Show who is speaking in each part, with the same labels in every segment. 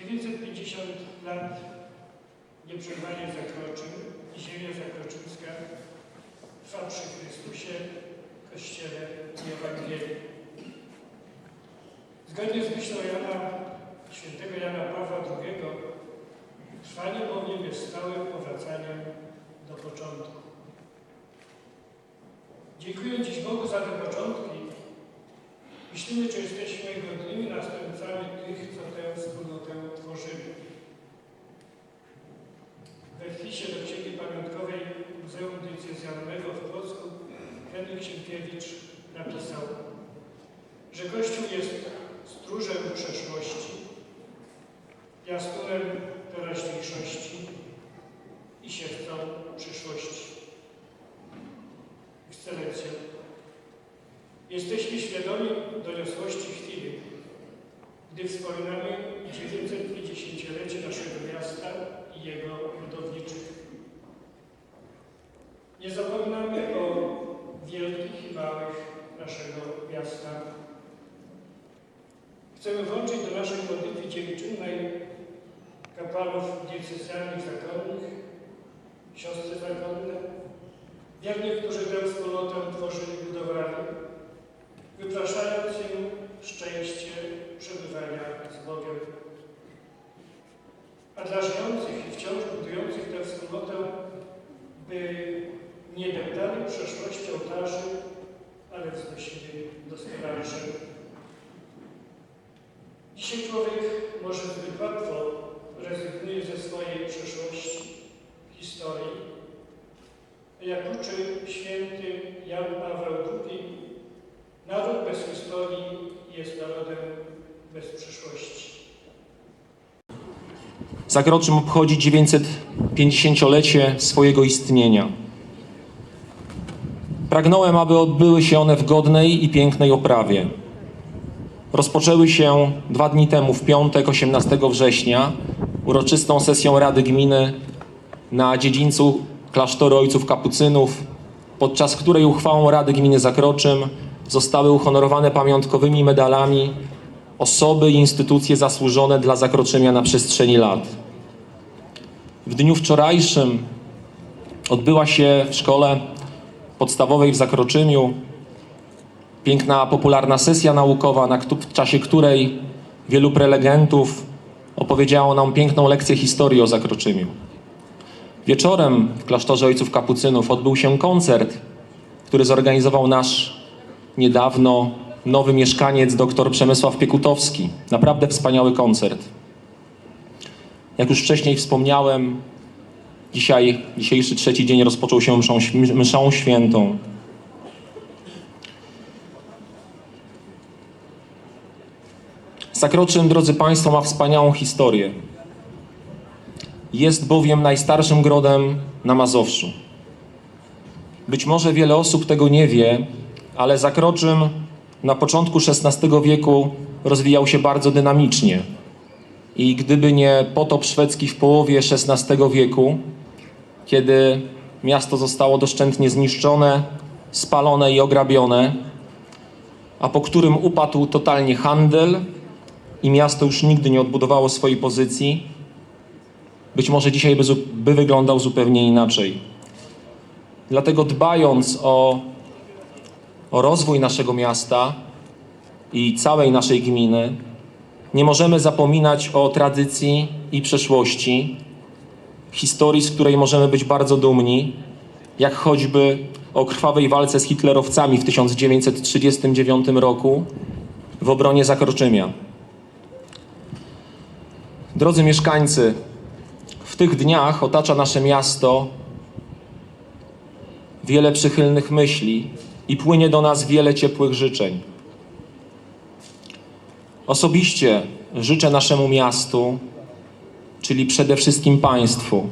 Speaker 1: 950 lat nieprzerwanie zakroczył i ziemia zakroczycka trwa przy Chrystusie, Kościele i Ewangelii. Zgodnie z myślą Jana, świętego Jana Pawła II, trwanie bowiem jest stałym powracaniem do początku. Dziękuję dziś Bogu za te początki. Myślimy, czy jesteśmy godnymi następcami tych, co tę wspólnotę tworzyli. We wpisie do Księgi Pamiątkowej Muzeum Diecezjalnego w Płocku Henryk Sienkiewicz napisał, że Kościół jest stróżem przeszłości, piastunem teraźniejszości i siewcą przyszłości. Ekscelencjo, jesteśmy świadomi doniosłości chwili, gdy wspominamy 950-lecie naszego miasta i jego budowniczych. Nie zapominamy o wielkich i małych naszego miasta. Chcemy włączyć do naszej modlitwy dziękczynnej kapłanów diecezjalnych zakonnych, siostry zakonne, wiernych, którzy tę wspólnotę tworzyli, budowali, wypraszając im szczęście przebywania z Bogiem. A dla żyjących i wciąż budujących tę wspólnotę, by nie deptali przeszłości ołtarzy, ale wznosili doskonalsze. Dzisiaj człowiek może zbyt łatwo rezygnuje ze swojej przeszłości, historii, jak uczy święty Jan Paweł II, naród bez historii jest narodem bez przyszłości.
Speaker 2: Zakroczym obchodzi 950-lecie swojego istnienia. Pragnąłem, aby odbyły się one w godnej i pięknej oprawie. Rozpoczęły się dwa dni temu, w piątek, 18 września, uroczystą sesją Rady Gminy na dziedzińcu klasztoru ojców kapucynów, podczas której uchwałą Rady Gminy Zakroczym zostały uhonorowane pamiątkowymi medalami osoby i instytucje zasłużone dla zakroczenia na przestrzeni lat. W dniu wczorajszym odbyła się w szkole podstawowej w Zakroczymiu piękna, popularna sesja naukowa, na w czasie której wielu prelegentów opowiedziało nam piękną lekcję historii o Zakroczymiu. Wieczorem w klasztorze Ojców Kapucynów odbył się koncert, który zorganizował nasz niedawno nowy mieszkaniec dr Przemysław Piekutowski. Naprawdę wspaniały koncert. Jak już wcześniej wspomniałem, dzisiaj, dzisiejszy trzeci dzień rozpoczął się mszą, mszą świętą. Zakroczym, drodzy Państwo, ma wspaniałą historię. Jest bowiem najstarszym grodem na Mazowszu. Być może wiele osób tego nie wie, ale Zakroczym na początku XVI wieku rozwijał się bardzo dynamicznie. I gdyby nie potop szwedzki w połowie XVI wieku, kiedy miasto zostało doszczętnie zniszczone, spalone i ograbione, a po którym upadł totalnie handel i miasto już nigdy nie odbudowało swojej pozycji, być może dzisiaj by, by wyglądał zupełnie inaczej. Dlatego dbając o o rozwój naszego miasta i całej naszej gminy, nie możemy zapominać o tradycji i przeszłości, historii, z której możemy być bardzo dumni, jak choćby o krwawej walce z hitlerowcami w 1939 roku w obronie Zakroczymia. Drodzy mieszkańcy, w tych dniach otacza nasze miasto wiele przychylnych myśli i płynie do nas wiele ciepłych życzeń. Osobiście życzę naszemu miastu, czyli przede wszystkim Państwu,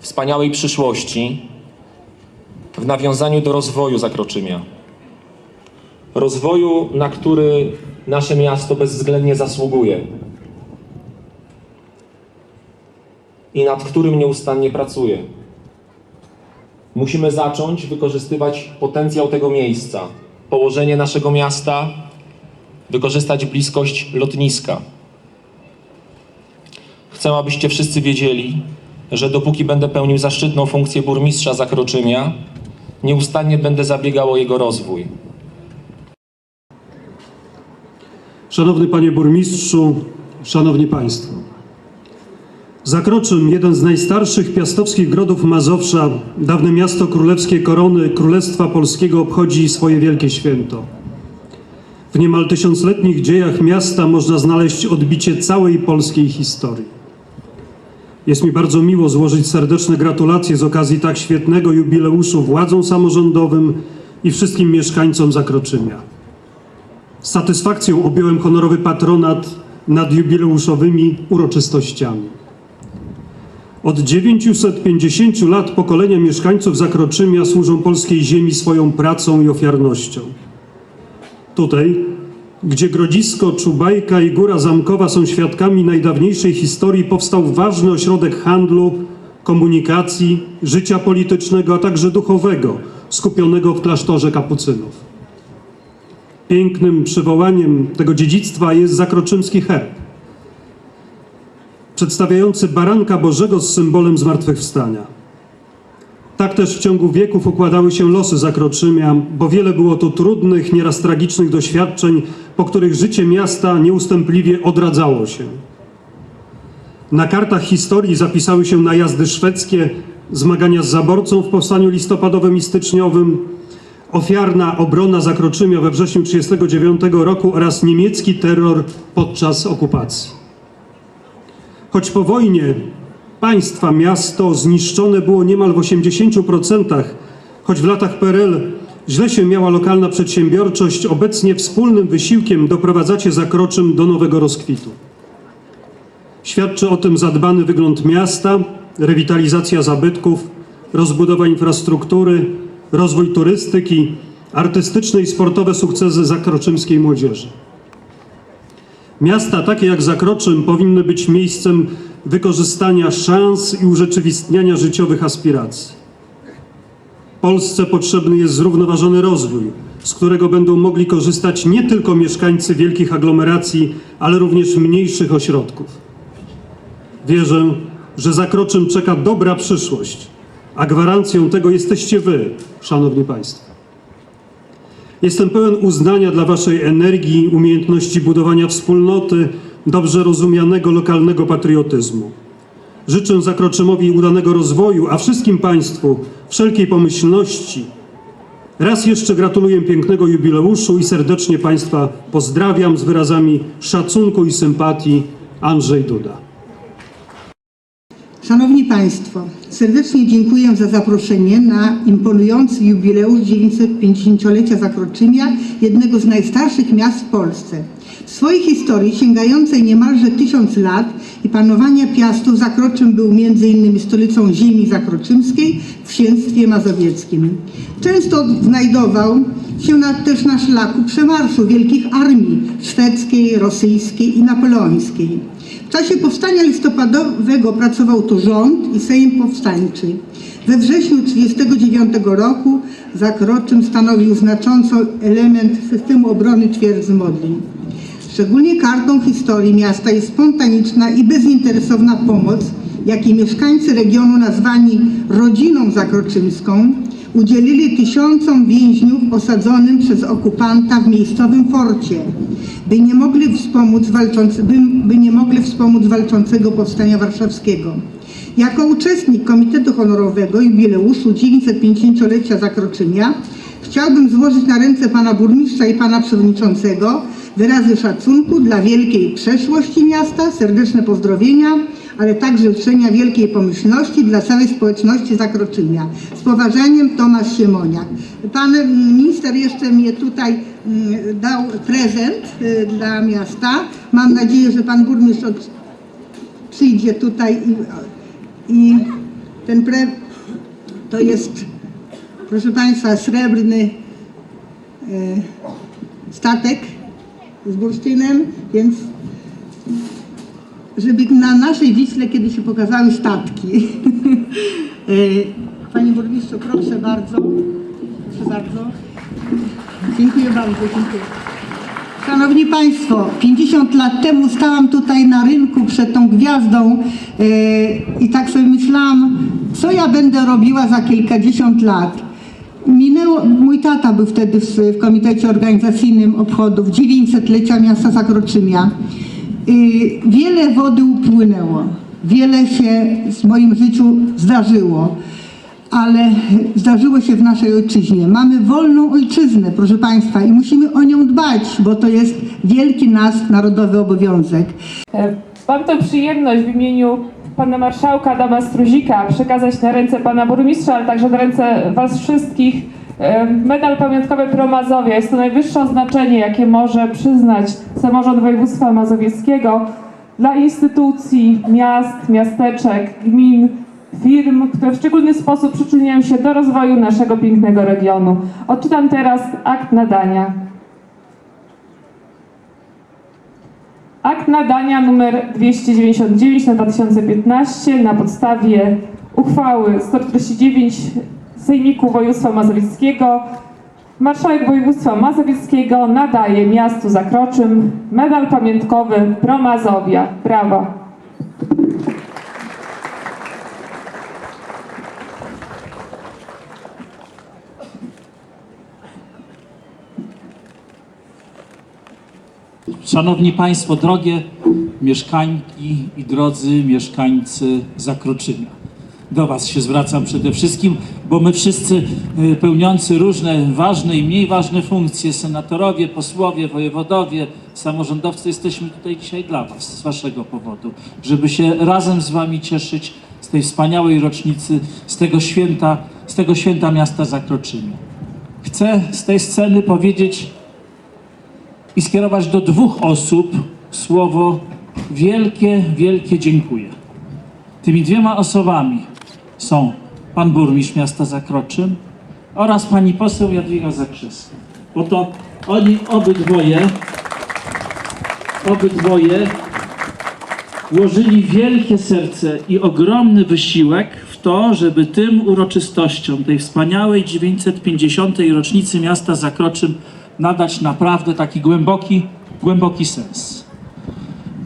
Speaker 2: wspaniałej przyszłości w nawiązaniu do rozwoju Zakroczymia. Rozwoju, na który nasze miasto bezwzględnie zasługuje i nad którym nieustannie pracuje. Musimy zacząć wykorzystywać potencjał tego miejsca, położenie naszego miasta, wykorzystać bliskość lotniska. chcę, abyście wszyscy wiedzieli, że dopóki będę pełnił zaszczytną funkcję burmistrza Zakroczymia, nieustannie będę zabiegał o jego rozwój.
Speaker 3: Szanowny Panie Burmistrzu, Szanowni Państwo. Zakroczym, jeden z najstarszych piastowskich grodów Mazowsza, dawne miasto królewskie korony Królestwa Polskiego obchodzi swoje wielkie święto. W niemal tysiącletnich dziejach miasta można znaleźć odbicie całej polskiej historii. Jest mi bardzo miło złożyć serdeczne gratulacje z okazji tak świetnego jubileuszu władzom samorządowym i wszystkim mieszkańcom Zakroczymia. Z satysfakcją objąłem honorowy patronat nad jubileuszowymi uroczystościami. Od 950 lat pokolenia mieszkańców Zakroczymia służą polskiej ziemi swoją pracą i ofiarnością. Tutaj, gdzie Grodzisko, Czubajka i Góra Zamkowa są świadkami najdawniejszej historii, powstał ważny ośrodek handlu, komunikacji, życia politycznego, a także duchowego, skupionego w klasztorze kapucynów. Pięknym przywołaniem tego dziedzictwa jest zakroczymski herb, przedstawiający baranka Bożego z symbolem zmartwychwstania. Tak też w ciągu wieków układały się losy Zakroczymia, bo wiele było tu trudnych, nieraz tragicznych doświadczeń, po których życie miasta nieustępliwie odradzało się. Na kartach historii zapisały się najazdy szwedzkie, zmagania z zaborcą w powstaniu listopadowym i styczniowym, ofiarna obrona Zakroczymia we wrześniu 1939 roku oraz niemiecki terror podczas okupacji. Choć po wojnie państwa miasto zniszczone było niemal w 80%, choć w latach PRL źle się miała lokalna przedsiębiorczość, obecnie wspólnym wysiłkiem doprowadzacie Zakroczym do nowego rozkwitu. Świadczy o tym zadbany wygląd miasta, rewitalizacja zabytków, rozbudowa infrastruktury, rozwój turystyki, artystyczne i sportowe sukcesy zakroczymskiej młodzieży. Miasta takie jak Zakroczym powinny być miejscem wykorzystania szans i urzeczywistniania życiowych aspiracji. Polsce potrzebny jest zrównoważony rozwój, z którego będą mogli korzystać nie tylko mieszkańcy wielkich aglomeracji, ale również mniejszych ośrodków. Wierzę, że Zakroczym czeka dobra przyszłość, a gwarancją tego jesteście Wy, Szanowni Państwo. Jestem pełen uznania dla Waszej energii, umiejętności budowania wspólnoty, dobrze rozumianego lokalnego patriotyzmu. Życzę Zakroczymowi udanego rozwoju, a wszystkim Państwu wszelkiej pomyślności. Raz jeszcze gratuluję pięknego jubileuszu i serdecznie Państwa pozdrawiam z wyrazami szacunku i sympatii. Andrzej Duda.
Speaker 4: Szanowni Państwo, serdecznie dziękuję za zaproszenie na imponujący jubileusz 950-lecia Zakroczymia, jednego z najstarszych miast w Polsce. W swojej historii sięgającej niemalże tysiąc lat i panowania Piastów Zakroczym był m.in. stolicą ziemi zakroczymskiej w księstwie mazowieckim. Często znajdował się na, też na szlaku przemarszu wielkich armii szwedzkiej, rosyjskiej i napoleońskiej. W czasie powstania listopadowego pracował tu rząd i Sejm Powstańczy. We wrześniu 1939 roku Zakroczym stanowił znaczący element systemu obrony twierdzy Modlin. Szczególnie kartą historii miasta jest spontaniczna i bezinteresowna pomoc, jakiej mieszkańcy regionu nazwani rodziną zakroczymską udzielili tysiącom więźniów osadzonym przez okupanta w miejscowym forcie, by nie mogli wspomóc, walczący, by, by nie mogli wspomóc walczącego powstania warszawskiego. Jako uczestnik Komitetu Honorowego jubileuszu 950-lecia Zakroczymia chciałbym złożyć na ręce pana burmistrza i pana przewodniczącego wyrazy szacunku dla wielkiej przeszłości miasta, serdeczne pozdrowienia, ale także życzenia wielkiej pomyślności dla całej społeczności Zakroczymia. Z poważaniem Tomasz Siemoniak. Pan minister jeszcze mnie tutaj mm, dał prezent y, dla miasta. Mam nadzieję, że pan burmistrz od, przyjdzie tutaj i, i ten pre, to jest, proszę Państwa, srebrny e, statek z bursztynem, więc żeby na naszej Wiśle kiedy się pokazały statki. E, Panie burmistrzu, proszę bardzo. Proszę bardzo. Dziękuję bardzo, dziękuję. Szanowni Państwo, 50 lat temu stałam tutaj na rynku przed tą gwiazdą yy, i tak sobie myślałam, co ja będę robiła za kilkadziesiąt lat. Minęło, mój tata był wtedy w, w komitecie organizacyjnym obchodów 900-lecia miasta Zakroczymia. Wiele wody upłynęło, wiele się w moim życiu zdarzyło ale zdarzyło się w naszej ojczyźnie. Mamy wolną ojczyznę, proszę Państwa, i musimy o nią dbać, bo to jest wielki nasz narodowy obowiązek.
Speaker 5: E, Mam tę przyjemność w imieniu pana marszałka Adama Struzika przekazać na ręce pana burmistrza, ale także na ręce was wszystkich medal pamiątkowy Pro Mazowia. Jest to najwyższe oznaczenie, jakie może przyznać samorząd województwa mazowieckiego dla instytucji, miast, miasteczek, gmin, firm, które w szczególny sposób przyczyniają się do rozwoju naszego pięknego regionu. Odczytam teraz akt nadania. Akt nadania numer 299 na 2015 na podstawie uchwały 149 Sejmiku Województwa Mazowieckiego Marszałek Województwa Mazowieckiego nadaje miastu Zakroczym medal pamiątkowy Pro Mazowia. Brawo.
Speaker 6: Szanowni Państwo, drogie mieszkańki i drodzy mieszkańcy Zakroczymia. Do Was się zwracam przede wszystkim, bo my wszyscy y, pełniący różne ważne i mniej ważne funkcje, senatorowie, posłowie, wojewodowie, samorządowcy, jesteśmy tutaj dzisiaj dla Was, z Waszego powodu, żeby się razem z Wami cieszyć z tej wspaniałej rocznicy, z tego święta, z tego święta miasta Zakroczymia. Chcę z tej sceny powiedzieć i skierować do dwóch osób słowo wielkie, wielkie dziękuję. Tymi dwiema osobami są pan burmistrz miasta Zakroczym oraz pani poseł Jadwiga Zakrzys. Bo to oni obydwoje, obydwoje włożyli wielkie serce i ogromny wysiłek w to, żeby tym uroczystościom, tej wspaniałej 950. rocznicy miasta Zakroczym nadać naprawdę taki głęboki, głęboki sens.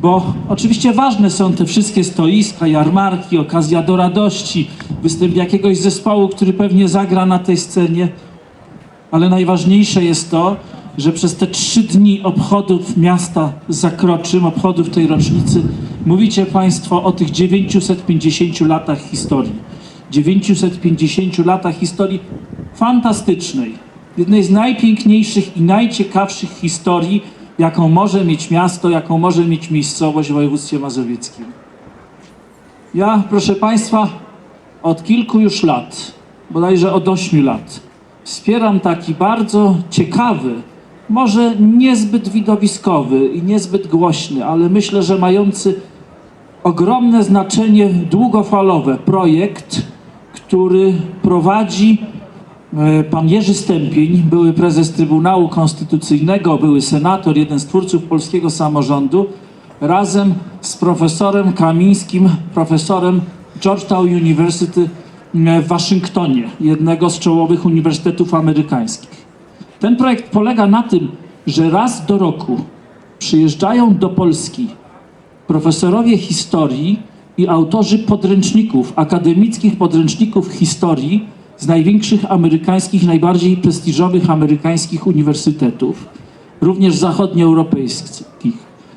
Speaker 6: Bo oczywiście ważne są te wszystkie stoiska, jarmarki, okazja do radości, występ jakiegoś zespołu, który pewnie zagra na tej scenie, ale najważniejsze jest to, że przez te trzy dni obchodów miasta Zakroczym, obchodów tej rocznicy, mówicie Państwo o tych 950 latach historii. 950 latach historii fantastycznej, jednej z najpiękniejszych i najciekawszych historii, jaką może mieć miasto, jaką może mieć miejscowość w województwie mazowieckim. Ja, proszę Państwa, od kilku już lat, bodajże od ośmiu lat, wspieram taki bardzo ciekawy, może niezbyt widowiskowy i niezbyt głośny, ale myślę, że mający ogromne znaczenie długofalowe projekt, który prowadzi pan Jerzy Stępień, były prezes Trybunału Konstytucyjnego, były senator, jeden z twórców polskiego samorządu, razem z profesorem Kamińskim, profesorem Georgetown University e, w Waszyngtonie, jednego z czołowych uniwersytetów amerykańskich. Ten projekt polega na tym, że raz do roku przyjeżdżają do Polski profesorowie historii i autorzy podręczników, akademickich podręczników historii z największych amerykańskich, najbardziej prestiżowych amerykańskich uniwersytetów, również zachodnioeuropejskich.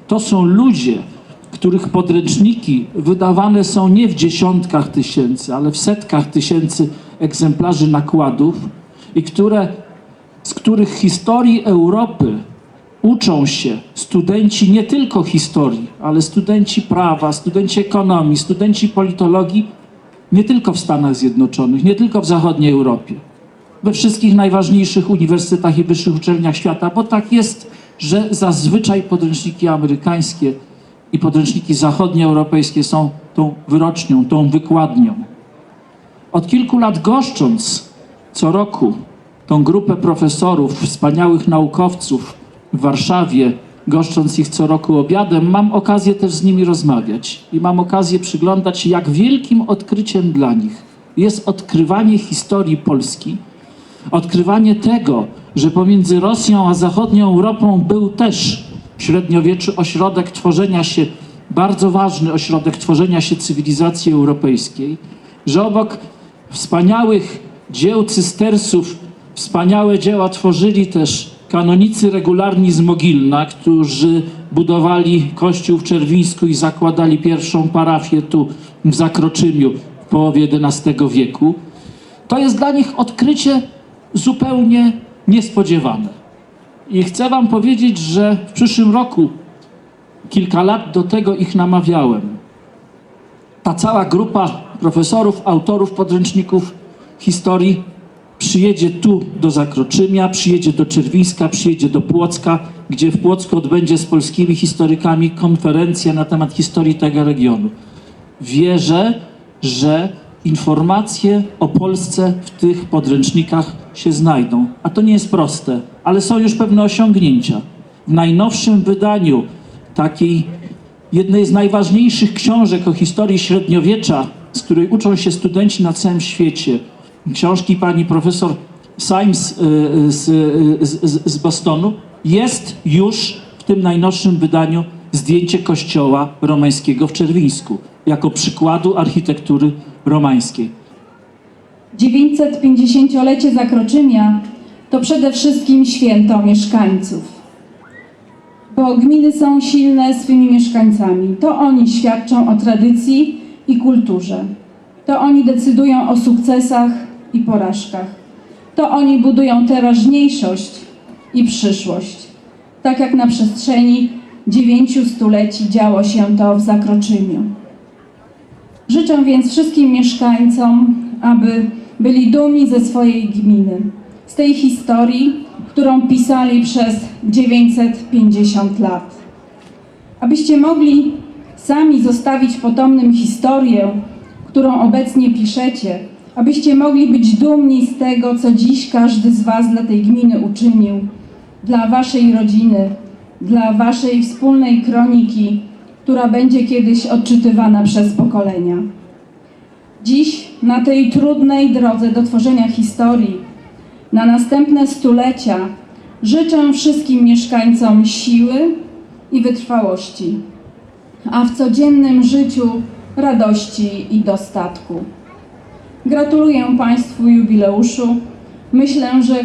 Speaker 6: To są ludzie, których podręczniki wydawane są nie w dziesiątkach tysięcy, ale w setkach tysięcy egzemplarzy nakładów i które, z których historii Europy uczą się studenci nie tylko historii, ale studenci prawa, studenci ekonomii, studenci politologii nie tylko w Stanach Zjednoczonych, nie tylko w zachodniej Europie, we wszystkich najważniejszych uniwersytetach i wyższych uczelniach świata, bo tak jest, że zazwyczaj podręczniki amerykańskie i podręczniki zachodnioeuropejskie są tą wyrocznią, tą wykładnią. Od kilku lat goszcząc co roku tą grupę profesorów, wspaniałych naukowców w Warszawie, goszcząc ich co roku obiadem, mam okazję też z nimi rozmawiać i mam okazję przyglądać się, jak wielkim odkryciem dla nich jest odkrywanie historii Polski, odkrywanie tego, że pomiędzy Rosją a zachodnią Europą był też w średniowieczu ośrodek tworzenia się, bardzo ważny ośrodek tworzenia się cywilizacji europejskiej, że obok wspaniałych dzieł cystersów, wspaniałe dzieła tworzyli też kanonicy regularni z Mogilna, którzy budowali kościół w Czerwińsku i zakładali pierwszą parafię tu w Zakroczymiu w połowie XI wieku. To jest dla nich odkrycie zupełnie niespodziewane. I chcę Wam powiedzieć, że w przyszłym roku, kilka lat do tego ich namawiałem, ta cała grupa profesorów, autorów podręczników historii przyjedzie tu do Zakroczymia, przyjedzie do Czerwińska, przyjedzie do Płocka, gdzie w Płocku odbędzie z polskimi historykami konferencję na temat historii tego regionu. Wierzę, że informacje o Polsce w tych podręcznikach się znajdą. A to nie jest proste, ale są już pewne osiągnięcia. W najnowszym wydaniu takiej jednej z najważniejszych książek o historii średniowiecza, z której uczą się studenci na całym świecie, książki pani profesor Symes y, y, z, y, z, z Bostonu, jest już w tym najnowszym wydaniu zdjęcie kościoła romańskiego w Czerwińsku, jako przykładu architektury romańskiej.
Speaker 7: 950-lecie Zakroczymia to przede wszystkim święto mieszkańców. Bo gminy są silne swymi mieszkańcami. To oni świadczą o tradycji i kulturze. To oni decydują o sukcesach i porażkach. To oni budują teraźniejszość i przyszłość. Tak jak na przestrzeni dziewięciu stuleci działo się to w Zakroczymiu. Życzę więc wszystkim mieszkańcom, aby byli dumni ze swojej gminy, z tej historii, którą pisali przez 950 lat. Abyście mogli sami zostawić potomnym historię, którą obecnie piszecie, abyście mogli być dumni z tego, co dziś każdy z Was dla tej gminy uczynił, dla Waszej rodziny, dla Waszej wspólnej kroniki, która będzie kiedyś odczytywana przez pokolenia. Dziś na tej trudnej drodze do tworzenia historii, na następne stulecia, życzę wszystkim mieszkańcom siły i wytrwałości, a w codziennym życiu radości i dostatku. Gratuluję Państwu jubileuszu. Myślę, że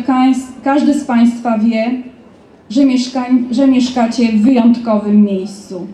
Speaker 7: każdy z Państwa wie, że, mieszkań- że mieszkacie w wyjątkowym miejscu.